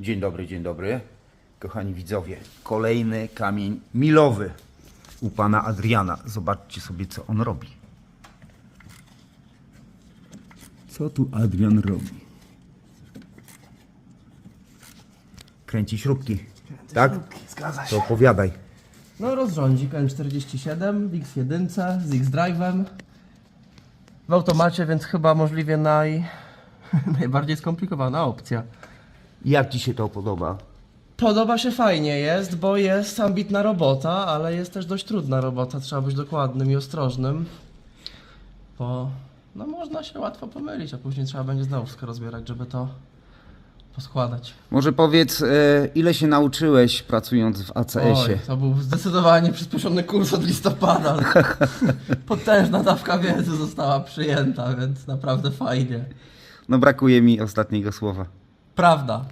Dzień dobry, dzień dobry. Kochani widzowie, kolejny kamień milowy u pana Adriana. Zobaczcie sobie, co on robi. Co tu Adrian robi? Kręci śrubki. tak? Zgadza To opowiadaj. No rozrządzik N47 w X1 z X-Drive'em. W automacie, więc chyba możliwie naj... najbardziej skomplikowana opcja. Jak ci się to podoba? Podoba się fajnie jest, bo jest ambitna robota, ale jest też dość trudna robota. Trzeba być dokładnym i ostrożnym. Bo no można się łatwo pomylić, a później trzeba będzie znowu wszystko rozbierać, żeby to poskładać. Może powiedz, e, ile się nauczyłeś pracując w Oj, ACS-ie? to był zdecydowanie przyspieszony kurs od listopada, potężna dawka wiedzy została przyjęta, więc naprawdę fajnie. No brakuje mi ostatniego słowa. Prawda.